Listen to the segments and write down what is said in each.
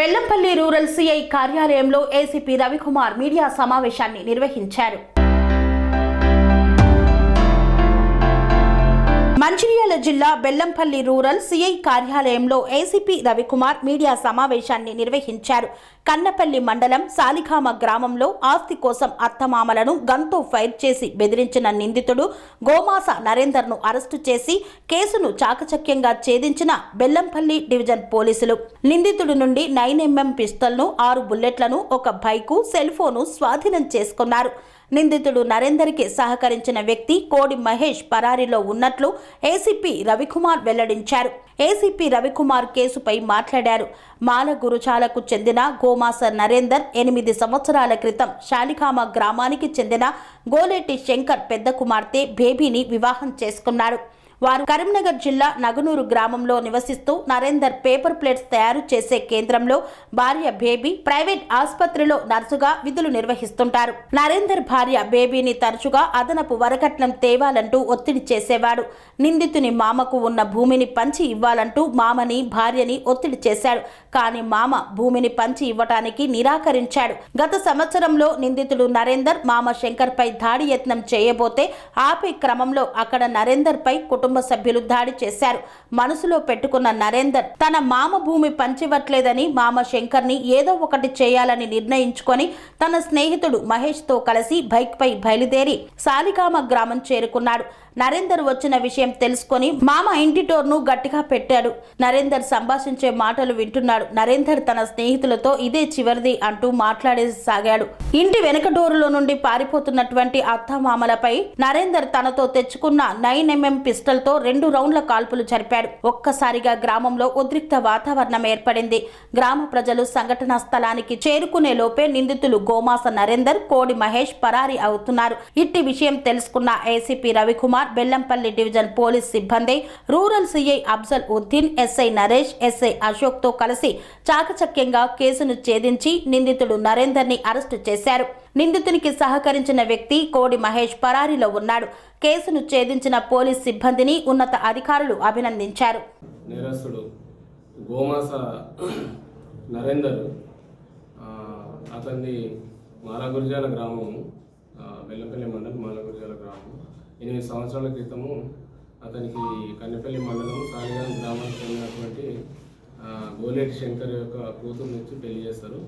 Bellampalli rural CI కార్యాలయంలో ACP Ravikumar media సమావేశాన్ని నిర్వహించారు. మంచిర్యాల జిల్లా బెల్లంపల్లి రూరల్ సిఐ కార్యాలయంలో ఏసీపీ రవికుమార్ మీడియా సమావేశాన్ని నిర్వహించారు. కన్నపల్లి మండలం సాలిఘామ గ్రామంలో ఆస్తి కోసం అత్తమామలను గన్తో ఫైర్ చేసి బెదిరించిన నిందితుడు గోమాస నరేందర్ను అరెస్టు చేసి కేసును చాకచక్యంగా ఛేదించిన బెల్లంపల్లి డివిజన్ పోలీసులు. నిందితుడి నుండి నైన్ ఎంఎం పిస్టల్ను ఆరు బుల్లెట్లను ఒక బైకు సెల్ ఫోను స్వాధీనం చేసుకున్నారు. నిందితుడు నరేందర్కి సహకరించిన వ్యక్తి కోడి మహేష్ పరారీలో ఉన్నట్లు ఏసీపీ రవికుమార్ వెల్లడించారు. ఏసీపీ రవికుమార్ కేసుపై మాట్లాడారు. మాల గురుచాలకు చెందిన గోమాస నరేందర్ ఎనిమిది సంవత్సరాల క్రితం శాలికామ గ్రామానికి చెందిన గోలేటి శంకర్ పెద్ద కుమార్తె బేబీని వివాహం చేసుకున్నాడు వారు కరీంనగర్ జిల్లా నగనూరు గ్రామంలో నివసిస్తూ నరేందర్ పేపర్ ప్లేట్స్ తయారు చేసే కేంద్రంలో భార్య బేబీ ప్రైవేట్ ఆసుపత్రిలో నర్సుగా విధులు నిర్వహిస్తుంటారు. నరేందర్ భార్య బేబీని తరచుగా అదనపు వరకట్నం తేవాలంటూ ఒత్తిడి చేసేవాడు. నిందితుని మామకు ఉన్న భూమిని పంచి ఇవ్వాలంటూ మామని భార్యని ఒత్తిడి చేశాడు. కానీ మామ భూమిని పంచి ఇవ్వటానికి నిరాకరించాడు. గత సంవత్సరంలో నిందితుడు నరేందర్ మామ శంకర్ పై దాడి యత్నం చేయబోతే ఆపే క్రమంలో అక్కడ నరేందర్ పై కుటుంబ సభ్యులు దాడి చేశారు. మనసులో పెట్టుకున్న నరేందర్ తన మామ భూమి పంచివ్వట్లేదని మామ శంకర్ని ఏదో ఒకటి చేయాలని నిర్ణయించుకొని తన స్నేహితుడు మహేష్తో కలిసి బైక్ పై బయలుదేరి సాలిగామ గ్రామం చేరుకున్నాడు. నరేందర్ వచ్చిన విషయం తెలుసుకొని మామ ఇంటి టోర్ను గట్టిగా పెట్టాడు. నరేందర్ సంభాషించే మాటలు వింటున్నాడు. నరేందర్ తన స్నేహితులతో ఇదే చివరిది అంటూ మాట్లాడేసాగాడు. ఇంటి వెనుక డోరులో నుండి పారిపోతున్నటువంటి అత్తమామలపై నరేందర్ తనతో తెచ్చుకున్న నైన్ ఎంఎం పిస్టల్తో రెండు రౌండ్ల కాల్పులు జరిపాడు. ఒక్కసారిగా గ్రామంలో ఉద్రిక్త వాతావరణం ఏర్పడింది. గ్రామ ప్రజలు సంఘటనా స్థలానికి చేరుకునే లోపే నిందితులు గోమాస నరేందర్ కోడి మహేష్ పరారి అవుతున్నారు. ఇట్టి విషయం తెలుసుకున్న ACP Ravikumar Bellampalli division police సిబ్బంది rural CI Afzal Uddin SI Naresh SI అశోక్తో కలిసి చాకచక్యంగా కేసును ఛేదించి నిందితుడు నరేందర్ని అరెస్టు చేశారు. నిందితునికి సహకరించిన వ్యక్తి కోడి మహేష్ పరారీలో ఉన్నాడు. కేసును ఛేదించిన పోలీస్ సిబ్బందిని ఉన్నత అధికారులు అభినందించారు. నేరస్తుడు గోమాస నరేందర్ అతన్ని మాలగురిజాల గ్రామము మండలం మాలగురిజాల గ్రామం ఎనిమిది సంవత్సరాల క్రితము అతనికి కన్నెపల్లి మండలం సాలిగాం గ్రామానికి చెందినటువంటి గోలేటి శంకర్ యొక్క కూతురు నుంచి పెళ్ళి చేస్తారు.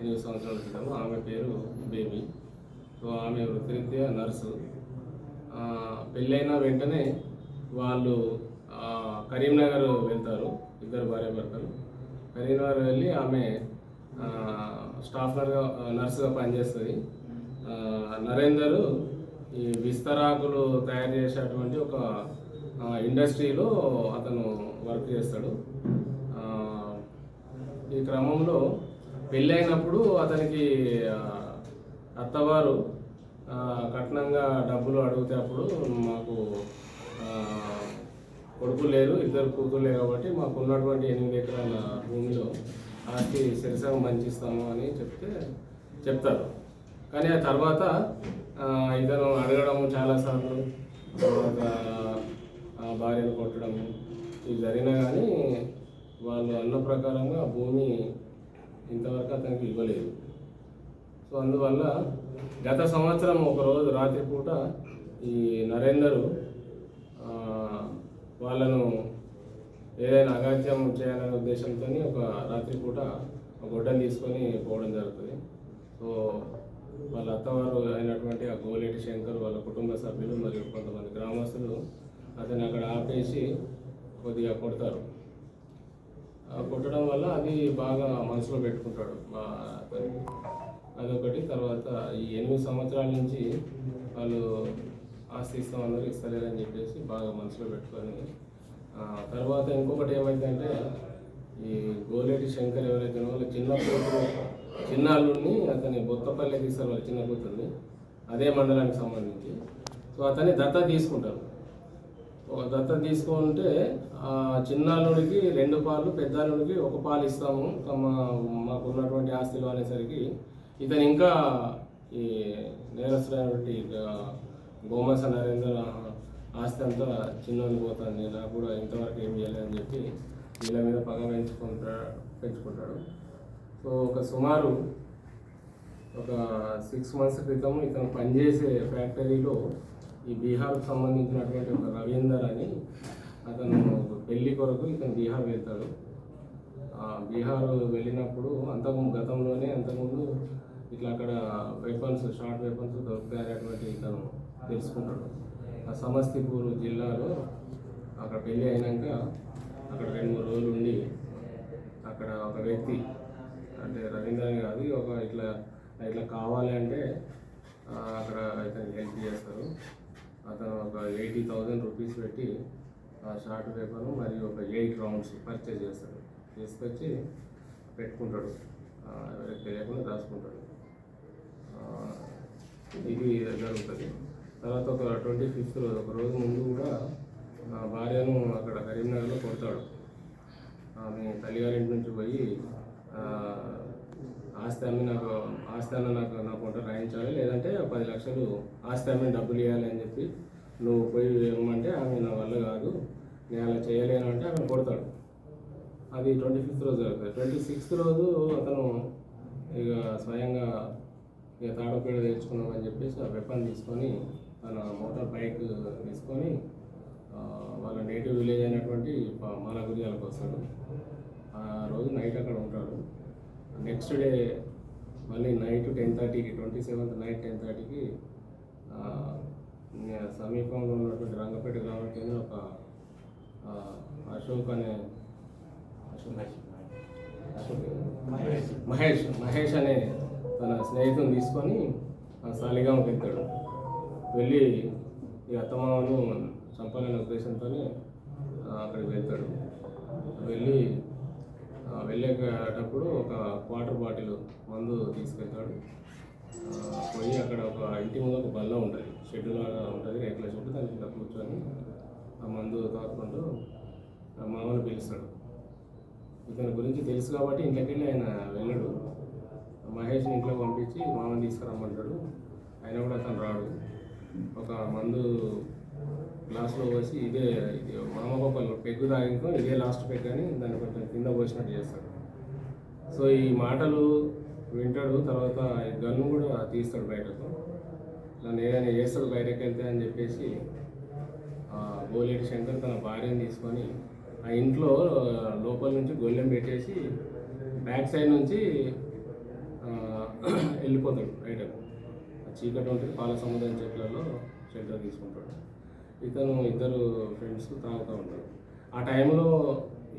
ఎనిమిది సంవత్సరాల క్రితం ఆమె పేరు బేబీ. సో ఆమె వృత్తిరీత్యా నర్సు. పెళ్ళైన వెంటనే వాళ్ళు కరీంనగర్ వెళ్తారు ఇద్దరు భార్యాభర్తలు. కరీంనగర్ వెళ్ళి ఆమె ఆ, స్టాఫ్ నర్గా నర్సుగా పనిచేస్తుంది. నరేందరు ఈ విస్తరాకులు తయారు చేసేటువంటి ఒక ఇండస్ట్రీలో అతను వర్క్ చేస్తాడు. ఈ క్రమంలో పెళ్ళైనప్పుడు అతనికి అత్తవారు కఠినంగా కట్నంగా డబ్బులు అడిగితే అప్పుడు మాకు కొడుకు లేరు ఇద్దరు కూతుర్లే కాబట్టి మాకు ఉన్నటువంటి ఎనిమిది ఎకరాల భూమిలో ఆస్తి సరిసగం మంచిస్తాము అని చెప్తే చెప్తారు. కానీ ఆ తర్వాత ఇతను అడగడము చాలాసార్లు తర్వాత భార్యను కొట్టడము ఇవి జరిగినా కానీ వాళ్ళు అన్న ప్రకారంగా భూమి ఇంతవరకు అతనికి ఇవ్వలేదు. సో అందువల్ల గత సంవత్సరం ఒక రోజు రాత్రిపూట ఈ నరేందరు వాళ్ళను ఏదైనా అగాధ్యం చేయాలనే ఉద్దేశంతో ఒక రాత్రిపూట ఒక గొడ్డలు తీసుకొని పోవడం జరుగుతుంది. సో వాళ్ళ అత్తవారు అయినటువంటి ఆ గోలేటి శంకర్ వాళ్ళ కుటుంబ సభ్యులు మరియు కొంతమంది గ్రామస్తులు అతను అక్కడ ఆపేసి కొద్దిగా కొడతారు. ఆ కొట్టడం వల్ల అది బాగా మనసులో పెట్టుకుంటాడు మా అదొకటి. తర్వాత ఈ ఎనిమిది సంవత్సరాల నుంచి వాళ్ళు ఆస్తి ఇస్తామన్నారు ఇస్తలేరని చెప్పేసి బాగా మనసులో పెట్టుకొని తర్వాత ఇంకొకటి ఏమైందంటే ఈ గోలేటి శంకర్ ఎవరైతే వాళ్ళ చిన్న చిన్నాళ్ళుని అతని బొత్తపల్లి తీస్తారు వాళ్ళ చిన్న కూతుర్ని అదే మండలానికి సంబంధించి. సో అతన్ని దత్త తీసుకుంటారు. ఒక దత్త తీసుకుంటే ఆ చిన్నాళ్ళుడికి రెండు పాలు పెద్దాళ్ళుడికి ఒక పాలు ఇస్తాము. మా మాకున్నటువంటి ఆస్తిలో అనేసరికి ఇతను ఇంకా ఈ నేరస్తుడైనటువంటి గా- గోమస నరేందర్ ఆస్తి అంతా చిన్నోని పోతుంది. నాకు కూడా ఇంతవరకు ఏం చేయలేదని చెప్పి వీళ్ళ మీద పగ పెంచుకుంటా పెంచుకుంటాడు. సో ఒక సుమారు ఒక సిక్స్ మంత్స్ క్రితం ఇతను పనిచేసే ఫ్యాక్టరీలో ఈ బీహార్కు సంబంధించినటువంటి ఒక రవీందర్ అని అతను పెళ్ళి కొరకు ఇతను బీహార్ వెళ్తాడు. ఆ బీహార్ వెళ్ళినప్పుడు అంతకు గతంలోనే అంతకుముందు ఇట్లా అక్కడ వెపన్స్ షార్ట్ వెపన్స్ దొరుకుతాయనేటువంటి ఇతను తెలుసుకుంటాడు. ఆ సమస్తిపూర్ జిల్లాలో అక్కడ పెళ్ళి అయినాక అక్కడ రెండు మూడు రోజులు ఉండి అక్కడ ఒక వ్యక్తి అంటే రవీంద్ర అని కాదు ఒక ఇట్లా ఇట్లా కావాలి అంటే అక్కడ ఇతనికి హెల్ప్ చేస్తారు. అతను ఒక ఎయిటీ థౌజండ్ రూపీస్ పెట్టి ఆ షార్ట్ పేపర్ మరియు ఒక ఎయిట్ రౌండ్స్ పర్చేజ్ చేస్తాడు. తీసుకొచ్చి పెట్టుకుంటాడు. ఎవరికి తెలియకుండా రాసుకుంటాడు. ఇది జరుగుతుంది తర్వాత ఒక ట్వంటీ ఫిఫ్త్ రోజు ఒక రోజు ముందు కూడా భార్యను అక్కడ కరీంనగర్లో కొడతాడు. ఆమె తల్లిగారింటి నుంచి పోయి ఆస్తి అమ్మి నాకు ఆస్తి అన్న నాకు నా కొంట రాయించాలి. లేదంటే పది లక్షలు ఆస్తి అమ్మి డబ్బులు ఇవ్వాలి అని చెప్పి నువ్వు పోయి ఇవ్వమంటే ఆమె నా వల్ల కాదు. నేను అలా చేయలేను అంటే ఆమె కొడతాడు. అది ట్వంటీ ఫిఫ్త్ రోజు జరుగుతుంది. ట్వంటీ సిక్స్త్ రోజు అతను ఇక స్వయంగా ఇక తాడపేడ తెచ్చుకున్నామని చెప్పేసి ఆ వెపన్ తీసుకొని తన మోటార్ బైక్ తీసుకొని వాళ్ళ నేటివ్ విలేజ్ అయినటువంటి ప- మాలగురియాలకు వస్తాడు. ఆ రోజు నైట్ అక్కడ ఉంటాడు. నెక్స్ట్ డే మళ్ళీ నైట్ టెన్ థర్టీకి ట్వంటీ సెవెంత్ నైట్ టెన్ థర్టీకి సమీపంలో ఉన్నటువంటి రంగపేట గ్రామం కింద ఒక అశోక్ అనే మహేష్ మహేష్. అనే తన స్నేహితుని తీసుకొని ఆ సాలిగాంకి వెళ్తాడు. వెళ్ళి ఈ అత్తమామను చంపాలనే ఉద్దేశంతో అక్కడికి వెళ్తాడు. వెళ్ళి వెళ్ళేటప్పుడు ఒక వాటర్ బాటిల్ మందు తీసుకెళ్తాడు. పోయి అక్కడ ఒక ఇంటి ముందు ఒక బల్ల ఉంటుంది. షెడ్ లాగా ఉంటుంది. రేకుల షెడ్ దాని మీద కూర్చొని ఆ మందు తాకుంటూ ఆ పిలుస్తాడు. ఇతని గురించి తెలుసు కాబట్టి ఇంట్లోకి వెళ్ళి ఆయన వెళ్ళడు. మహేష్ని ఇంట్లో పంపించి మామని తీసుకురమ్మంటాడు. ఆయన కూడా అతను రాడు. ఒక మందు గ్లాస్లో పోసి ఇదే ఇది మామ పెగ్గు తాగింకో ఇదే లాస్ట్ పెగ్ అని దాన్ని కొంచెం కింద పోసినట్టు చేస్తాడు సో ఈ మాటలు వింటాడు తర్వాత గన్ను కూడా తీస్తాడు బయటకు. ఇలా ఏదైనా చేస్తాడు బయటకు వెళ్తే అని చెప్పేసి గోలేటి శంకర్ తన భార్యను తీసుకొని ఆ ఇంట్లో లోపల నుంచి గొల్లెం పెట్టేసి బ్యాక్ సైడ్ నుంచి వెళ్ళిపోతాడు బయటకు. ఆ చీకటి ఉంటుంది పాల సముద్రం చెట్లలో షెల్టర్ తీసుకుంటాడు. ఇతను ఇద్దరు ఫ్రెండ్స్ తాగుతూ ఉంటారు. ఆ టైంలో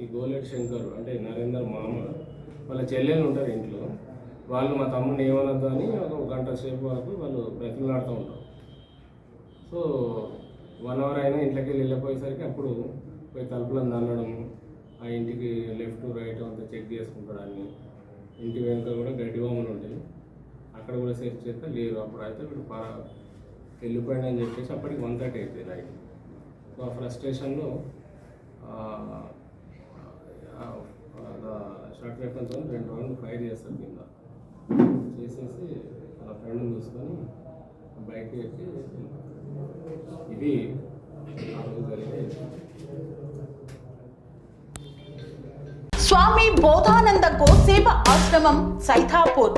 ఈ గోలెట్ శంకర్ అంటే నరేందర్ మామ వాళ్ళ చెల్లెలు ఉంటారు ఇంట్లో. వాళ్ళు మా తమ్ముడిని ఏమనొద్దు అని ఒక గంట సేపు వరకు వాళ్ళు బ్రతిమలాడుతూ ఉంటారు. సో వన్ అవర్ అయినా ఇంట్లోకి వెళ్ళి వెళ్ళిపోయేసరికి అప్పుడు పోయి తలుపులను దన్నడం ఆ ఇంటికి లెఫ్ట్ రైట్ అంతా చెక్ చేసుకుంటాడు అన్ని ఇంటి వెనుక కూడా గడ్డి బొమ్మలు ఉంటాయి. అక్కడ కూడా సెర్చ్ చేస్తే లేరు అప్పుడు అయితే వీడు పా వెళ్ళిపోయాడు అని చెప్పేసి అప్పటికి వన్ థర్టీ అయిపోయింది నైట్ సో ఆ ఫ్రస్ట్రేషన్లో షార్ట్ వెపన్తో రెండు రోజులు ఫైర్ చేస్తారు కింద. చేసేసి వాళ్ళ ఫ్రెండ్ని చూసుకొని బైక్ ఎక్కి ఇది ఆ రోజు జరిగే స్వామి బోధానంద గోసేవ ఆశ్రమం సైథాపూర్